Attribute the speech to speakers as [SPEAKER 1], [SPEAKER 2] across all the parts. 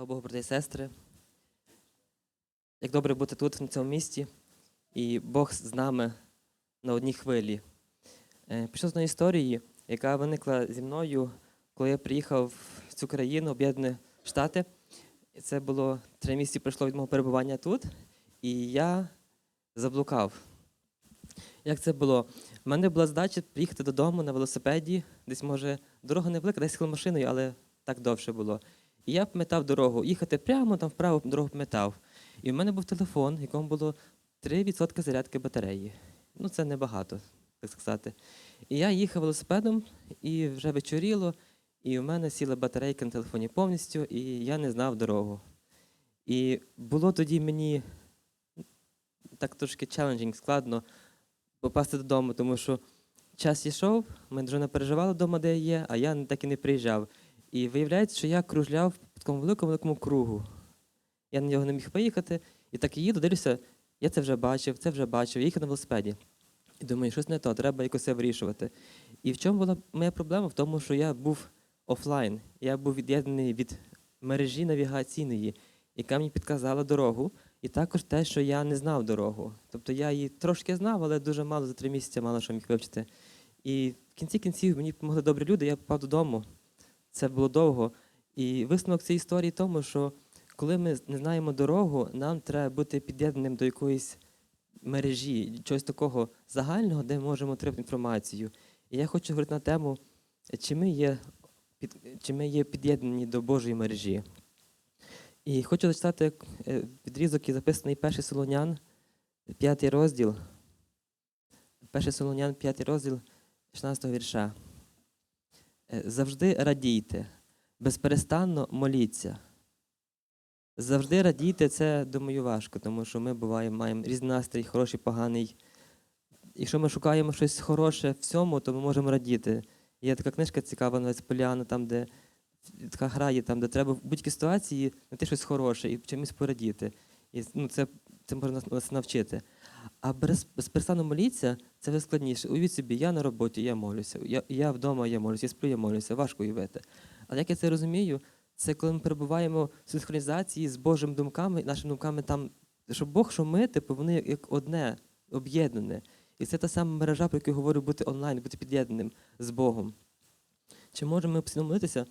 [SPEAKER 1] Слава Богу, брати і сестри. Як добре бути тут, на цьому місці, і Бог з нами на одній хвилі. Е, Пішов з одної історії, яка виникла зі мною, коли я приїхав в цю країну, Об'єднані Штати. Це було три місяці пройшло від мого перебування тут, і я заблукав. Як це було? У мене була задача приїхати додому на велосипеді, десь, може, дорога не велика, десь машиною, але так довше було. І я пам'ятав дорогу, їхати прямо там вправо дорогу пам'ятав. І в мене був телефон, в якому було 3% зарядки батареї. Ну, це небагато, так сказати. І я їхав велосипедом, і вже вечоріло, і в мене сіла батарейка на телефоні повністю, і я не знав дорогу. І було тоді мені так трошки челенджинг, складно попасти додому, тому що час йшов, мене дружина переживала вдома, де я є, а я так і не приїжджав. І виявляється, що я кружляв по такому великому великому кругу. Я на нього не міг поїхати, і так і їду, дивлюся, я це вже бачив, це вже бачив, їхав на велосипеді. І думаю, щось не то, треба якось це вирішувати. І в чому була моя проблема? В тому, що я був офлайн, я був від'єднаний від мережі навігаційної, яка мені підказала дорогу, і також те, що я не знав дорогу. Тобто я її трошки знав, але дуже мало за три місяці мало що міг вивчити. І в кінці кінців мені допомогли добрі люди, я попав додому. Це було довго. І висновок цієї історії в тому, що коли ми не знаємо дорогу, нам треба бути під'єднаним до якоїсь мережі, чогось такого загального, де ми можемо отримати інформацію. І я хочу говорити на тему, чи ми є, під, чи ми є під'єднані до Божої мережі. І хочу зачитати е, відрізок, який записаний 1 Солонян, 5 розділ. 1 Солонян, 5 розділ, 16 вірша. Е, Завжди радійте, безперестанно моліться. Завжди радійте, це, думаю, важко, тому що ми буваємо, маємо різний настрій, хороший, поганий. Якщо ми шукаємо щось хороше в всьому, то ми можемо радіти. Є така книжка цікава, називається Поліана, там, де така гра є, там, де треба в будь-якій ситуації знайти щось хороше і чимось порадіти. І ну, це, це можна нас навчити. А без, безперестанно моліться це вже складніше. Уявіть собі, я на роботі, я молюся, я, я вдома, я молюся, я сплю, я молюся, важко уявити. Але як я це розумію, це коли ми перебуваємо в синхронізації з Божими думками, нашими думками там, що Бог, що ми, типу, вони як- одне, об'єднане. І це та сама мережа, про яку говорю, бути онлайн, бути під'єднаним з Богом. Чи можемо ми постійно молитися?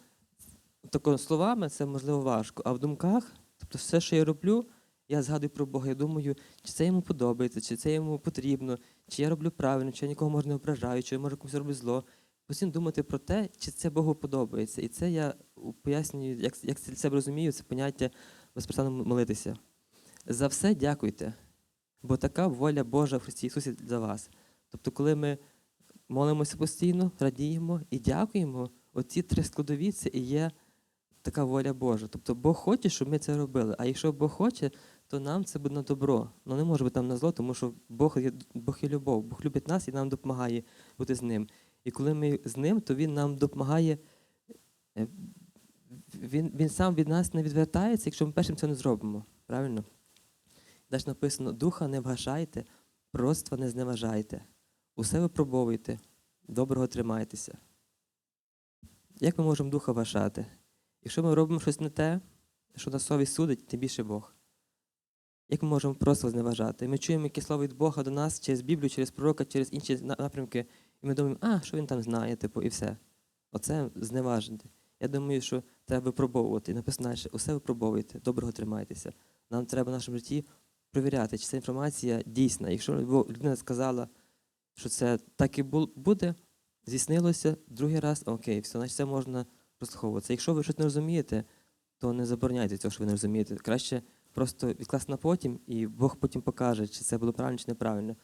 [SPEAKER 1] Тако словами це можливо важко, а в думках, тобто все, що я роблю, я згадую про Бога, я думаю, чи це йому подобається, чи це йому потрібно, чи я роблю правильно, чи я нікого може не ображаю, чи я може комусь роблю зло. Постійно думати про те, чи це Богу подобається. І це я пояснюю, як, це себе розумію, це поняття безперестанно молитися. За все дякуйте, бо така воля Божа в Христі Ісусі для вас. Тобто, коли ми молимося постійно, радіємо і дякуємо, оці три складові це і є така воля Божа. Тобто Бог хоче, щоб ми це робили. А якщо Бог хоче, то нам це буде на добро. Ну не може бути нам на зло, тому що Бог є, Бог є любов. Бог любить нас і нам допомагає бути з ним. І коли ми з ним, то Він нам допомагає. е, Він, він сам від нас не відвертається, якщо ми першим це не зробимо. Правильно? Далі написано: духа не вгашайте, пророцтва не зневажайте. Усе випробовуйте, доброго тримайтеся. Як ми можемо духа вважати? Якщо ми робимо щось не те, що на совість судить, тим більше Бог. Як ми можемо просто зневажати? Ми чуємо яке слово від Бога до нас через Біблію, через пророка, через інші напрямки, і ми думаємо, а, що він там знає, типу, і все. Оце зневажити. Я думаю, що треба випробовувати. Написано далі, усе випробовуйте, доброго тримайтеся. Нам треба в нашому житті перевіряти, чи ця інформація дійсна. Якщо людина сказала, що це так і буде, здійснилося, другий раз, окей, все, значить це можна розраховуватися. Якщо ви щось не розумієте, то не забороняйте цього, що ви не розумієте. Краще просто відкласти на потім, і Бог потім покаже, чи це було правильно, чи неправильно.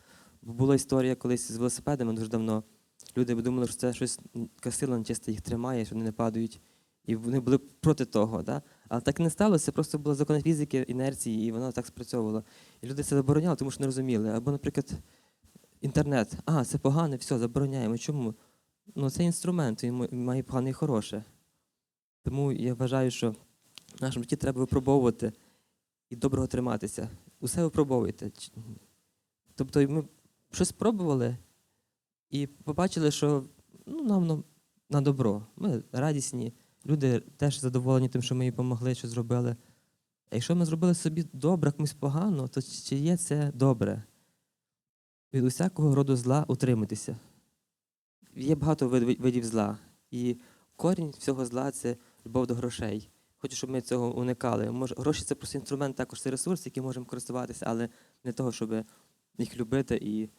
[SPEAKER 1] Бо була історія колись з велосипедами дуже давно. Люди думали, що це щось сила нечиста їх тримає, що вони не падають. І вони були проти того. Да? Але так не сталося, просто була закон фізики, інерції, і воно так спрацьовувало. І люди це забороняли, тому що не розуміли. Або, наприклад, інтернет. А, це погане, все, забороняємо. Чому? Ну, це інструмент, він має погане і хороше. Тому я вважаю, що в нашому житті треба випробовувати і доброго триматися. Усе випробовуйте. Тобто ми щось спробували і побачили, що ну, нам на, на добро. Ми радісні, люди теж задоволені тим, що ми їй допомогли, що зробили. А якщо ми зробили собі добре, комусь погано, то чи є це добре? Від усякого роду зла утримуйтеся. Є багато видів зла. І корінь всього зла це любов до грошей. Хочу, щоб ми цього уникали. Може, гроші це просто інструмент, також це ресурс, яким можемо користуватися, але не того, щоб їх любити і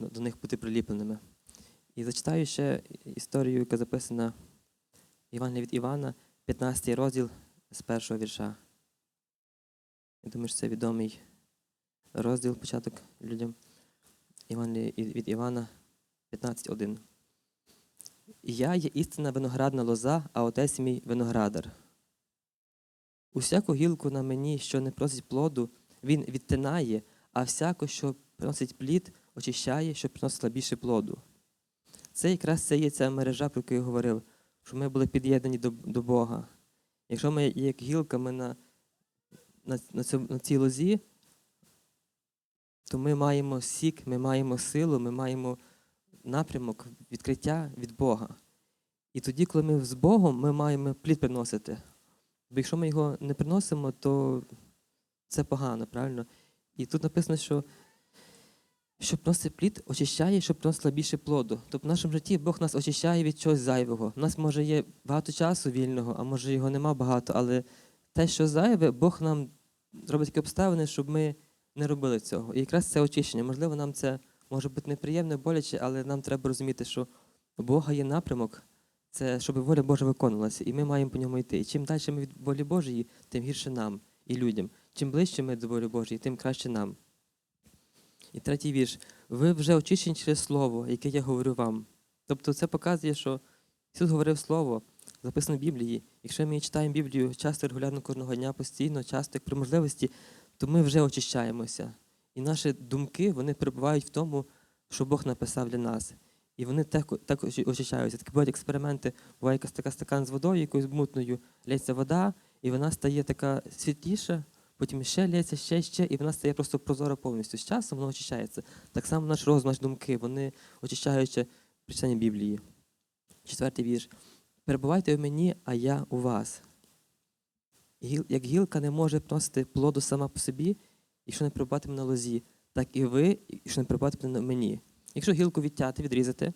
[SPEAKER 1] ну, до них бути приліпленими. І зачитаю ще історію, яка записана Івана від Івана, 15 розділ з першого вірша. Я думаю, що це відомий розділ, початок людям. Іван від Івана 15.1. Я є істинна виноградна лоза, а отець мій виноградар. Усяку гілку на мені, що не просить плоду, він відтинає, а всяку, що приносить плід, очищає, щоб приносила більше плоду. Це якраз це є ця мережа, про яку я говорив, що ми були під'єднані до, до Бога. Якщо ми як гілка, ми на, на, на, цьому, на цій лозі, то ми маємо сік, ми маємо силу, ми маємо напрямок відкриття від Бога. І тоді, коли ми з Богом, ми маємо плід приносити. Бо якщо ми його не приносимо, то це погано, правильно? І тут написано, що щоб приносити плід, очищає, щоб приносила більше плоду. Тобто в нашому житті Бог нас очищає від чогось зайвого. У нас може є багато часу вільного, а може його нема багато, але те, що зайве, Бог нам робить такі обставини, щоб ми не робили цього. І якраз це очищення. Можливо, нам це може бути неприємно, боляче, але нам треба розуміти, що у Бога є напрямок, це щоб воля Божа виконувалася, і ми маємо по ньому йти. І чим далі ми від волі Божої, тим гірше нам і людям. Чим ближче ми до волі Божої, тим краще нам. І третій вірш. Ви вже очищені через слово, яке я говорю вам. Тобто це показує, що Ісус говорив Слово, записано в Біблії. Якщо ми читаємо Біблію часто регулярно кожного дня, постійно, часто, як при можливості, то ми вже очищаємося. І наші думки вони перебувають в тому, що Бог написав для нас. І вони так, так очищаються. Такі бувають експерименти, буває якась така стакан з водою, якоюсь мутною, лється вода, і вона стає така світліша, потім ще лється, ще, ще, і вона стає просто прозора повністю. З часом вона очищається. Так само наш розум, наші думки, вони очищаються при Біблії. Четвертий вірш. Перебувайте в мені, а я у вас. Як гілка не може приносити плоду сама по собі, якщо не перебуватиме на лозі, так і ви, якщо не перебуватиме на мені. Якщо гілку відтяти, відрізати,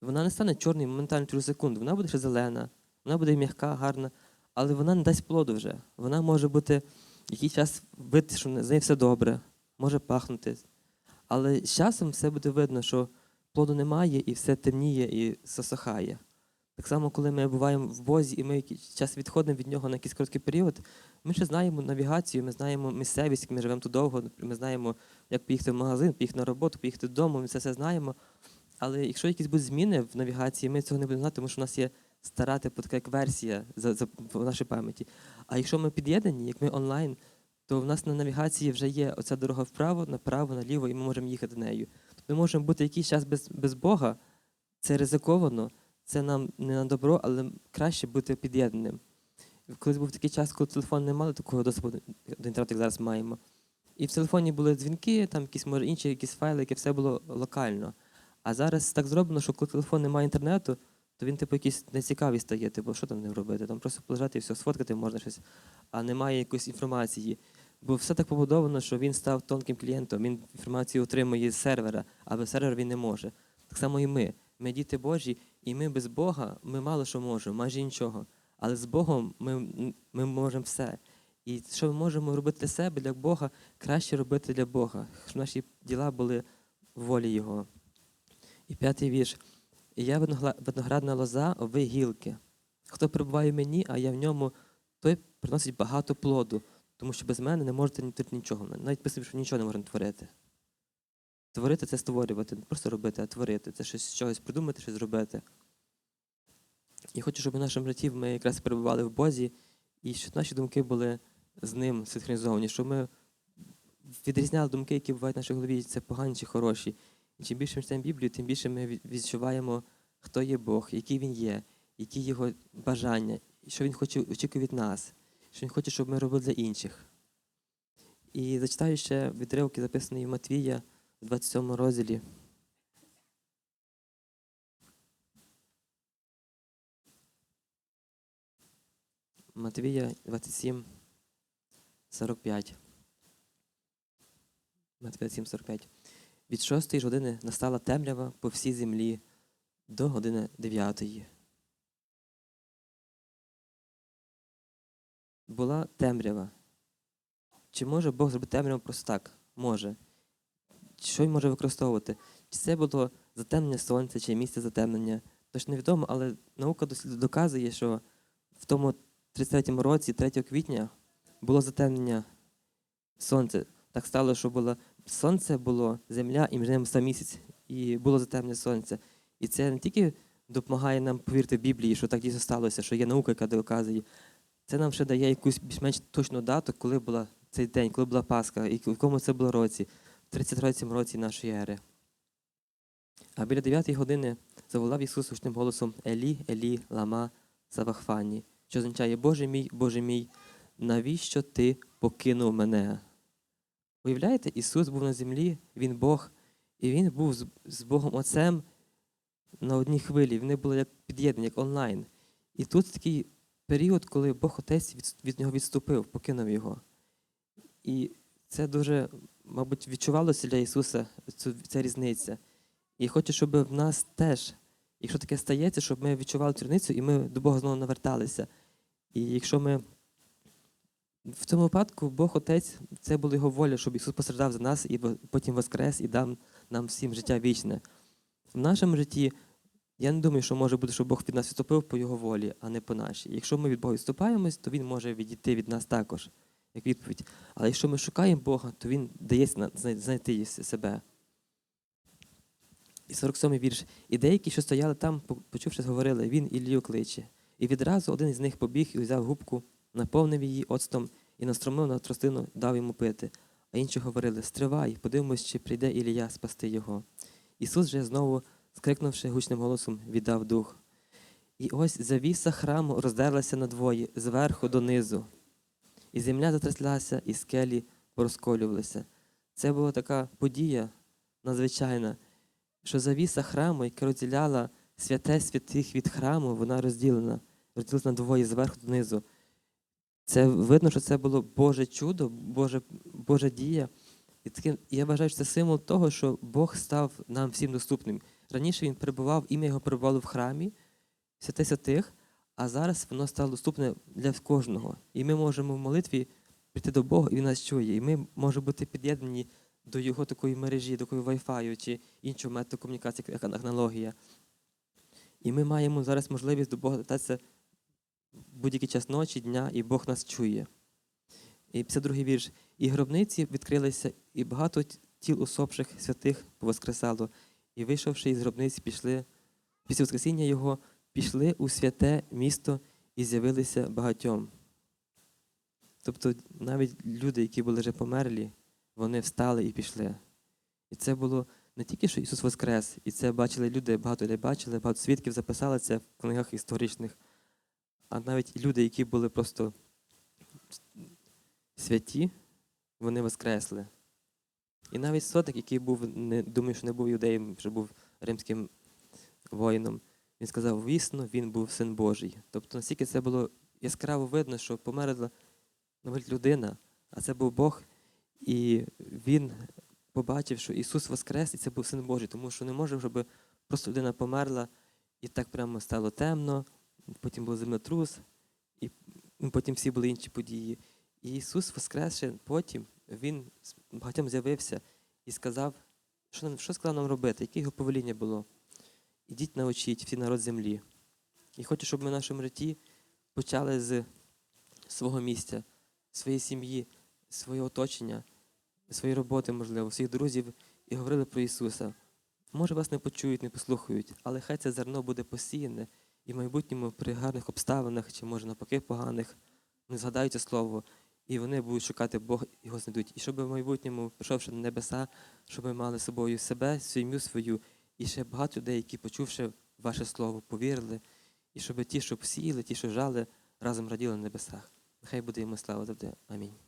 [SPEAKER 1] вона не стане чорною моментально через секунду. Вона буде ще зелена, вона буде м'яка, гарна, але вона не дасть плоду вже. Вона може бути який час вид, що з нею все добре, може пахнути. Але з часом все буде видно, що плоду немає і все темніє і засохає. Так само, коли ми буваємо в Бозі і ми час відходимо від нього на якийсь короткий період, ми ще знаємо навігацію, ми знаємо місцевість, ми живемо тут довго, ми знаємо, як поїхати в магазин, поїхати на роботу, поїхати додому, ми це все знаємо. Але якщо якісь будуть зміни в навігації, ми цього не будемо знати, тому що у нас є стара типу, така як версія за, за, в нашій пам'яті. А якщо ми під'єднані, як ми онлайн, то в нас на навігації вже є оця дорога вправо, направо, наліво, і ми можемо їхати нею. Тобто ми можемо бути якийсь час без, без Бога, це ризиковано, це нам не на добро, але краще бути під'єднаним. Колись був такий час, коли телефон не мали такого доступу до інтернету, як зараз маємо. І в телефоні були дзвінки, там якісь може інші якісь файли, яке все було локально. А зараз так зроблено, що коли телефон не має інтернету, то він, типу, якийсь нецікавий стає, типу, що там не робити? Там просто полежати і все, сфоткати можна щось, а немає якоїсь інформації. Бо все так побудовано, що він став тонким клієнтом, він інформацію отримує з сервера, а без сервера він не може. Так само і ми. Ми діти Божі, і ми без Бога ми мало що можемо, майже нічого. Але з Богом ми, ми можемо все. І що ми можемо робити для себе, для Бога, краще робити для Бога, щоб наші діла були в волі Його. І п'ятий вірш. Я виноградна лоза, ви гілки. Хто перебуває в мені, а я в ньому, той приносить багато плоду, тому що без мене не можете творити нічого. Навіть писав, що нічого не можна творити. Творити це створювати, не просто робити, а творити. Це щось чогось придумати, щось зробити. І хочу, щоб в нашому житті ми якраз перебували в Бозі, і щоб наші думки були з ним синхронізовані, щоб ми відрізняли думки, які бувають в нашій голові, це погані чи хороші. І чим більше ми читаємо Біблію, тим більше ми відчуваємо, хто є Бог, який Він є, які його бажання, що Він хоче очікує від нас, що Він хоче, щоб ми робили для інших. І зачитаю ще відривки, записані в Матвія 27 розділі. Матвія 27, 45. Матвія 27, 45. Від шостої ж години настала темрява по всій землі до години дев'ятої. Була темрява. Чи може Бог зробити темряву просто так? Може. Що він може використовувати? Чи це було затемнення сонця, чи місце затемнення? Тож невідомо, але наука доказує, що в тому 33-му році, 3 квітня, було затемнення сонця. Так стало, що було сонце було, земля і між ними став місяць, і було затемнення сонця. І це не тільки допомагає нам повірити в Біблії, що так дійсно сталося, що є наука, яка доказує. Це нам ще дає якусь більш-менш точну дату, коли була цей день, коли була Пасха, і в якому це було році, в 33-му році нашої ери. А біля 9 години заволав Ісус гучним голосом Елі, Елі, лама, Савахфані, що означає Боже мій, Боже мій, навіщо ти покинув мене? Уявляєте, Ісус був на землі, Він Бог, і Він був з Богом Отцем на одній хвилі. Вони були як під'єднані, як онлайн. І тут такий період, коли Бог Отець від, від нього відступив, покинув його. І це дуже, мабуть, відчувалося для Ісуса ця різниця. І хочу, щоб в нас теж, якщо таке стається, щоб ми відчували цю різницю і ми до Бога знову наверталися. І якщо ми в цьому випадку Бог Отець, це була його воля, щоб Ісус постраждав за нас і потім воскрес і дав нам всім життя вічне. В нашому житті я не думаю, що може бути, що Бог від нас відступив по його волі, а не по нашій. Якщо ми від Бога відступаємось, то Він може відійти від нас також, як відповідь. Але якщо ми шукаємо Бога, то Він дає знайти себе. І 47-й вірш. І деякі, що стояли там, по- почувши, говорили, він Іллю кличе. І відразу один із них побіг і взяв губку, наповнив її оцтом і настромив на тростину, дав йому пити. А інші говорили: Стривай, подивимось, чи прийде Ілія спасти його. Ісус же знову, скрикнувши гучним голосом, віддав дух. І ось завіса храму роздерлася надвоє, зверху донизу. І земля затряслася, і скелі порозколювалися. Це була така подія надзвичайна, що завіса храму, яка розділяла святе святих від храму, вона розділена, розділена двоє зверху донизу. Це видно, що це було Боже чудо, Боже, Божа дія. І таким, я вважаю, що це символ того, що Бог став нам всім доступним. Раніше він перебував, ім'я його перебувало в храмі, святе святих, а зараз воно стало доступне для кожного. І ми можемо в молитві прийти до Бога, і він нас чує. І ми можемо бути під'єднані до його такої мережі, такої Wi-Fi чи іншого методу комунікації, як аналогія. І ми маємо зараз можливість до Бога звертатися будь-який час ночі, дня, і Бог нас чує. І 52-й вірш. І гробниці відкрилися, і багато тіл усопших святих повоскресало, і вийшовши із гробниць, пішли, після Воскресіння Його, пішли у святе місто і з'явилися багатьом. Тобто навіть люди, які були вже померлі, вони встали і пішли. І це було не тільки, що Ісус Воскрес, і це бачили люди, багато людей бачили, багато свідків записали це в книгах історичних, а навіть люди, які були просто святі, вони воскресли. І навіть сотник, який був, не думаю, що не був юдеєм, що був римським воїном, він сказав, вісно, він був син Божий. Тобто настільки це було яскраво видно, що померла навіть людина, а це був Бог, і він побачив, що Ісус Воскрес, і це був син Божий, тому що не може, щоб просто людина померла, і так прямо стало темно, потім був землетрус, і потім всі були інші події. І Ісус Воскресши потім, Він багатьом з'явився і сказав, що, що сказав нам робити, яке його повеління було. Ідіть научіть всі народ землі. І хочу, щоб ми в нашому житті почали з свого місця, своєї сім'ї, свого оточення, своєї роботи, можливо, своїх друзів і говорили про Ісуса. Може, вас не почують, не послухають, але хай це зерно буде посіяне, і в майбутньому при гарних обставинах, чи може навпаки поганих, не згадають це слово, і вони будуть шукати Бога і його знайдуть. І щоб в майбутньому, прийшовши на небеса, щоб ми мали з собою себе, сім'ю свою, і ще багато людей, які, почувши ваше слово, повірили, і щоб ті, що посіяли, ті, що жали, разом раділи на небесах. Нехай буде йому слава завжди. Амінь.